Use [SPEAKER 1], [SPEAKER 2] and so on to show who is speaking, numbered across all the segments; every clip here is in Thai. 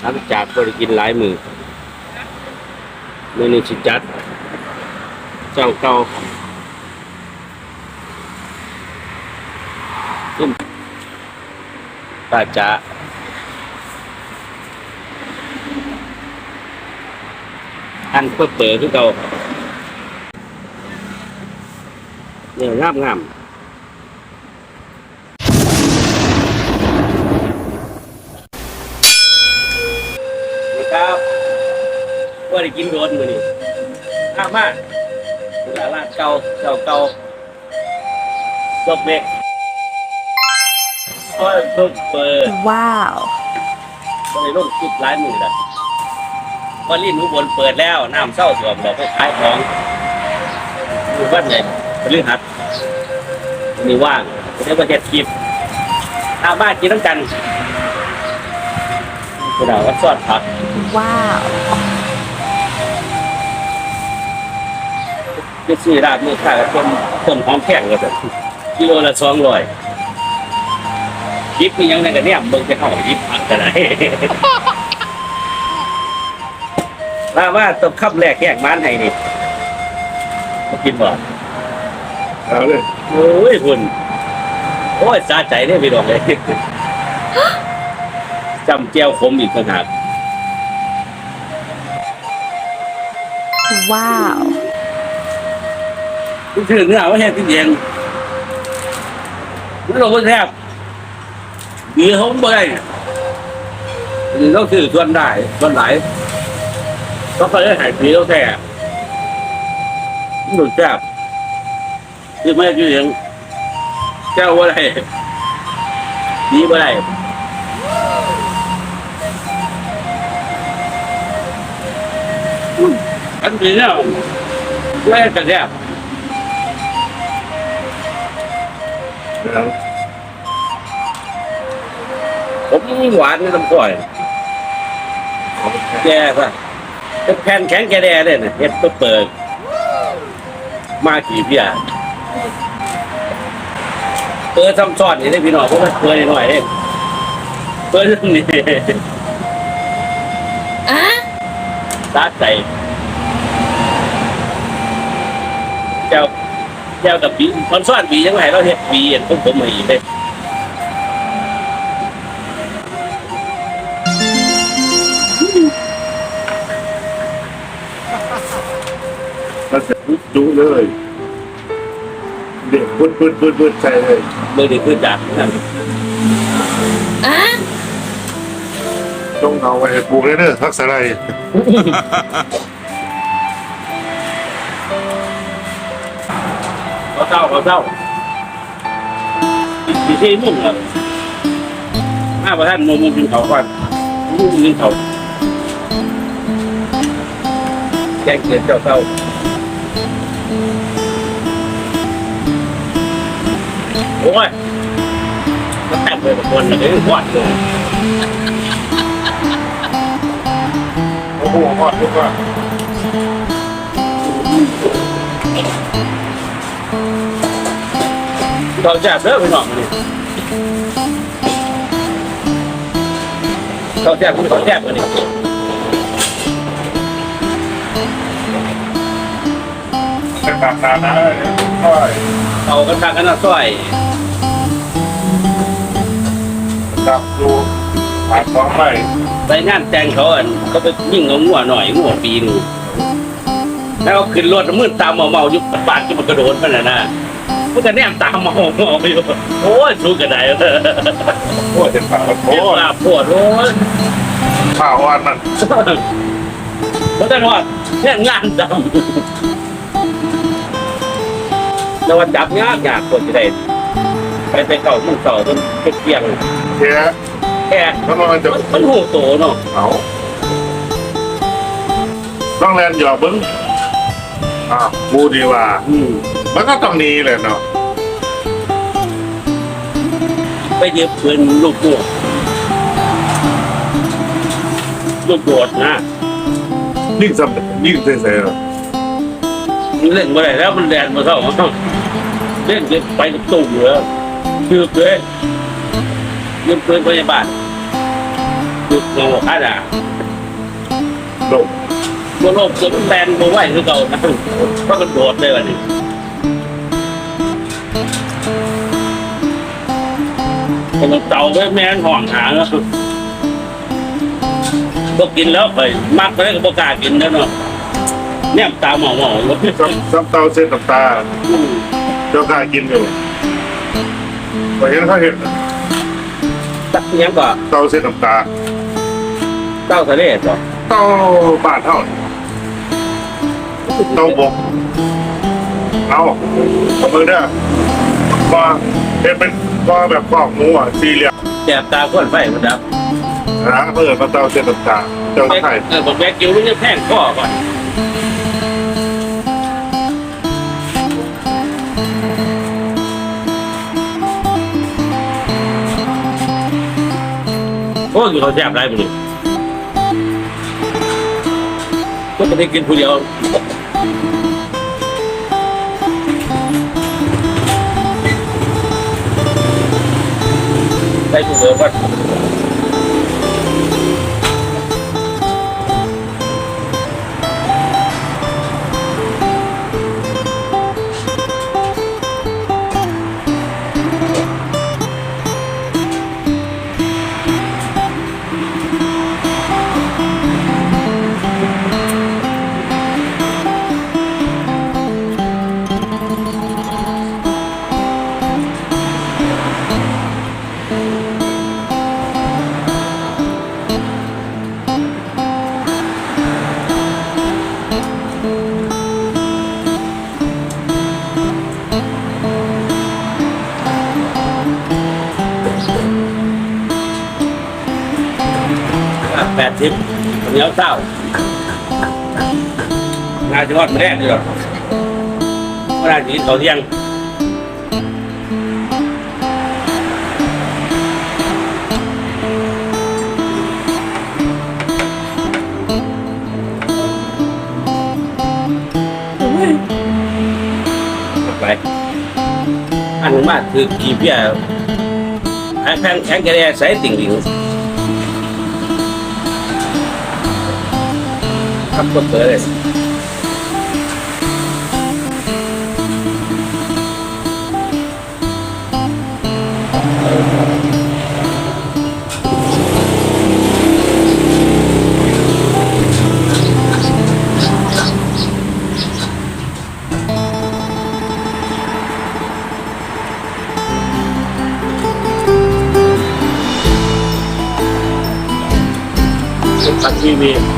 [SPEAKER 1] หลังจากบริกินหลายมือมือนี้สิจัดเจ้าเก่าขึ้นปาจ๋าอันเพื่อเปิดคือเก่าเนี่ยงามงามนะครับ ว่าได้กินโดนมือนี่อ้ามากตลาดเก่าเจ้าเก่าจบเล็กก็เพิ่งเปิด
[SPEAKER 2] ว้าว
[SPEAKER 1] ก็เลยลงคลิปหลายมือแล้วว่าลิ้นอุบลเปิดแล้วน้ำเศร้าสวมบอกไปขายของอยู่บ้านไหนเรื่องหัดมีว่างเรียกว่าเจ็ดคลิปทางบ้านกินน้ำกันคุณเอาวัดซอดผัก
[SPEAKER 2] ว้าว
[SPEAKER 1] ไปซื้อร้านมือค้ากับต้นต้นหอมแข็งเลยกิโลละสองร้อยยิบมีหยังไงกันเนี่ยเบิ่งไปเข้ายิบผักกันไหนว่าว่าต้องขับแรกแยกบ้านให้นี่มากินบ่
[SPEAKER 3] เอาเลย
[SPEAKER 1] โอ้ยคุณโอ้ยสาใจเนี่ยพี่น้องเลยจำเจียวขมอีกต่างหาก
[SPEAKER 2] ว้าว
[SPEAKER 1] คุณถือเนื้อว่าแห้งที่เย็นมันลงก็แทบดีเขาบ่ได้หรือต้องถือส่วนได้ส่วนไหลายก็ไปได้หายผีแล้วแท้มันหนุนแซ่บที่ไม่ที่เลี้ยงแก้วว่าไรดีว่าไรอันนี้เนี่ยแม่กระแทบ
[SPEAKER 3] แล้ว
[SPEAKER 1] ผมหวานในลำคอย
[SPEAKER 3] ของแท้
[SPEAKER 1] แกป่ะเป็นแผ่นแข็งแกแดเลยนะเฮ็ดเพื่อเปิด มากี่เพียเปิดซ้ำซ้อนนี่ได้พี่น้องเพราะมันเปิดหน่อยเองเปิดนี่
[SPEAKER 2] อะ
[SPEAKER 1] ตาใจเจ้า เจ้ากับปีมันซ้อนปียังไงเราเฮ็ดปีอันพวกผมมาอีกเลย
[SPEAKER 3] มันจะจุเลย เด็กพุดพุดพุดพุดใส่เลย
[SPEAKER 1] มือนี่คือจากนั่น
[SPEAKER 2] อะ
[SPEAKER 3] ต้องเอาไว้ให้ปลูกเลยเนอะทักษะไร
[SPEAKER 1] เขาเศร้าเขาเศร้าปีที่มุ่งครับมาประท่านมุ่งมุ่งกินเขาก่อ ต่งเลยบางคนเลยวัดเลย
[SPEAKER 3] โอ้โหหอดทุกว่า
[SPEAKER 1] ตอนแจ๊บเด้อพี่น้องนี่เขาแจ๊บคุณเขาแจ๊บกันนี่
[SPEAKER 3] เป็นแบบนานะใช่
[SPEAKER 1] เขากันทางกันนะซอย
[SPEAKER 3] ดับดูผ่านท้องไร่
[SPEAKER 1] ไปงานแต่งเขาอันเขาไปยิ่งเอางัวหน่อยงัวปีหนึงแล้วเขาขึ้นรถมืดตามเมาเมาๆอยู่ปากจะมันกระโดดมันน่ะนะ มันก็แนมตามเมาเมาอยู่โอ้ยสู้กันได้เออ
[SPEAKER 3] โอ้ยเห็นปากมันโอ้
[SPEAKER 1] โอ้
[SPEAKER 3] ย
[SPEAKER 1] ยปวดโอ้ย
[SPEAKER 3] ข้าวอันนั้น
[SPEAKER 1] มันต้องว่าแค่งานดำแล้ววันจับยากยากคนจะได้ไปไปเก่ามุ่งเสาจนเที่ยง
[SPEAKER 3] แค่
[SPEAKER 1] แค่
[SPEAKER 3] แล้วมันจะ
[SPEAKER 1] มันมันหูโตเนาะ
[SPEAKER 3] เอาต้องแลนหยอกบึ้งอ่าวบูดีว่า
[SPEAKER 1] อืม
[SPEAKER 3] มันก็ต้องหนี้เลยเนาะ
[SPEAKER 1] ไปยืมปืนลูกโดดลูกโดดนะ
[SPEAKER 3] ยิ่งสำยิ่งเซ่ๆเนาะ
[SPEAKER 1] มันเล่นมาได้แล้วมันแดนมาเท่าเล่นเล่นไปกับตุ่มอยู่แล้วคือเพื่อนยืมปืนพยาบาลคือโลกอะนะ
[SPEAKER 3] โลก
[SPEAKER 1] บนโลกเกิดมันแบนโมไหวคือเก่านะเพราะมันโดดเลยวันนี้ มันเต่าไปแม่นห่องหางแล้วก็กินแล้วไปมักไปแล้วก็บ่กล้ากินแล้วเนาะเนี่ยตาหมองหมองๆ
[SPEAKER 3] ซ้ำซ้ำเตาเส้นน้ำตาเจ้ากล้ากินอยู่พอเห็นเขาเห็น
[SPEAKER 1] ตักยังก็
[SPEAKER 3] เตาเส้นน้ำตา
[SPEAKER 1] เต้าทะเลต่อ
[SPEAKER 3] เตาบาทเท่าเตาบกเอาเอามือเด้อว่าเห็นเป็น ว่าแบบกอกหมูอะสี่เหลี่ยม
[SPEAKER 1] แสบตาข้นไฟมันดับ
[SPEAKER 3] นะเปิดมาเตาเส้นน้ำตาเจ้า
[SPEAKER 1] แบก
[SPEAKER 3] ไข่
[SPEAKER 1] เออบอกแบกกิ้วมันจะแท่งข้อก่อนโอ้ยเขาแซ่บไรมันนี่ก็จะได้กินผู้เดียว ไเหนียวเศร้างานจะทอดมาแรกเลยหรอเมื่อไรกินข้าวเที่ยงไปอันมากคือกี่เพี้ยแข็งแข็งแกระแดใส่ติ่งดิ่ง かっこよくないです焚き火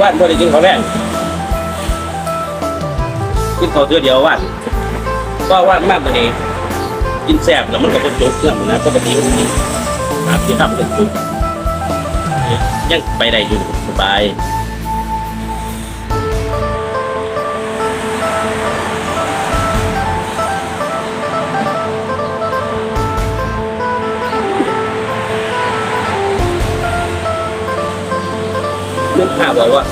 [SPEAKER 1] ว่านพอได้กินข้าวแรงกินข้าวเดือเดียวว่านก็ว่านมากกว่านี้กินแซ่บแล้วมันก็เป็นจุกเครื่องนะปกติมันนี่อาที่ทำเป็นจุกยังไปได้อยู่สบาย นึกภาพบอกว่า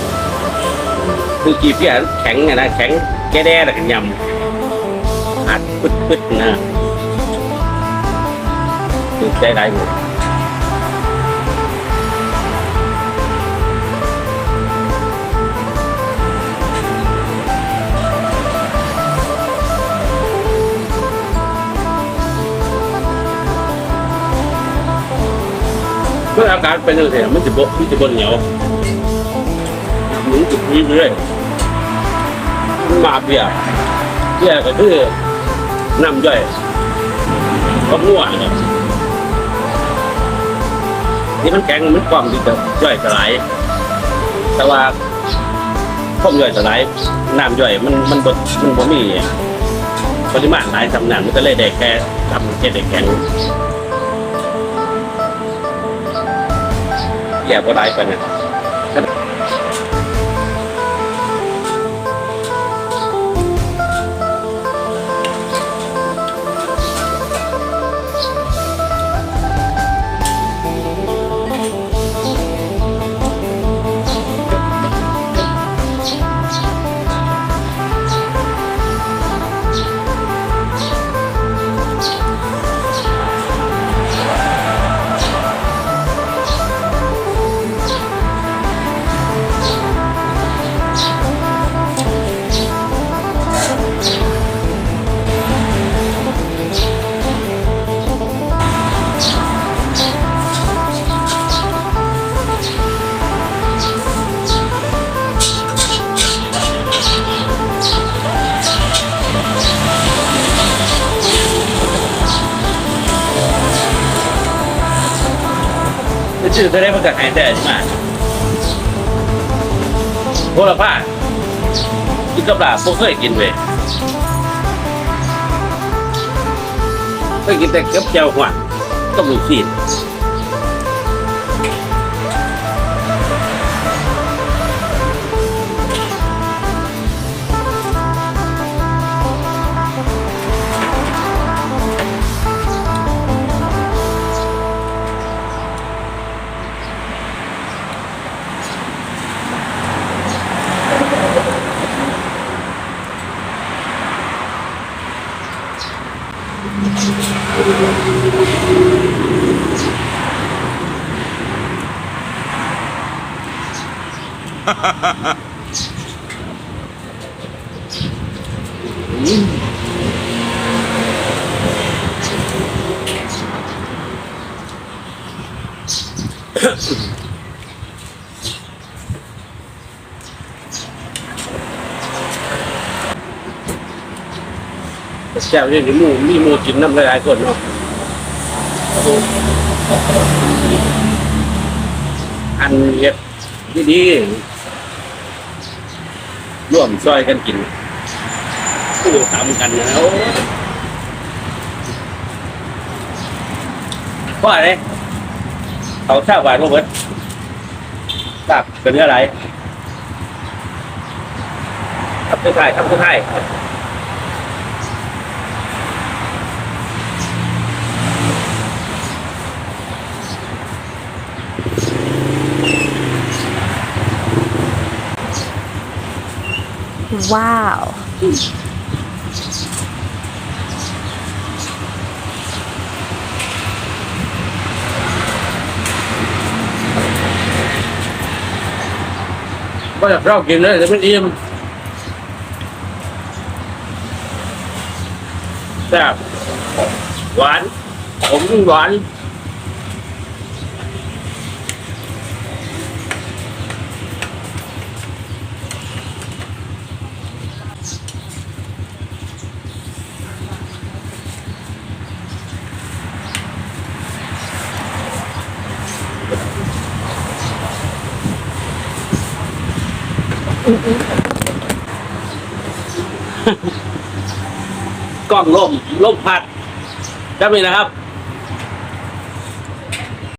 [SPEAKER 1] คือกีเพียแข็งไงนะแข็งแก่แด้แล้วก็ยำอัดปึ๊ดปึ๊ดๆนะคือใจได้หมดเมื่ออาการเป็นยังไงมันจะบมันจะบนเหนียว มันจะพีเรื่อยมันมาเบียร์เพื่อก็คือน้ำย่อยก็ง่วงครับที่มันแข็งมันกล่อมที่จะย่อยสลายแต่ว่าข้อมย่อยสลายน้ำย่อยมันมันบดมันบ่มีปริมาณหลายสำนักมันก็เลยได้แค่ทำแค่ได้แข็งแย่ก็ได้ไปนะ ชื่อจะได้มาจากไหนแต่มาโหระพากินกับลาบพวกเคยกินเว้ยเคยกินแต่กับเจียวหวานต้มลูกชิ้ แก้วนี่หมูมีหมูกินน้ำหลายๆคนเนาะอันเฮ็ดดีๆ ร่วมช่วยกันกินคู่ทำกันนะโอ้เพราะอะไรเขาทราบว่าโรเบิร์ตทราบเป็นเรื่องอะไรทำสุดท้ายทำสุดท้าย
[SPEAKER 2] ว้าว
[SPEAKER 1] ก็อยากเรากินเลยแต่มันอิ่มแซ่บหวานผมหวาน กล้องลมลมพัดจำไว้นะครับ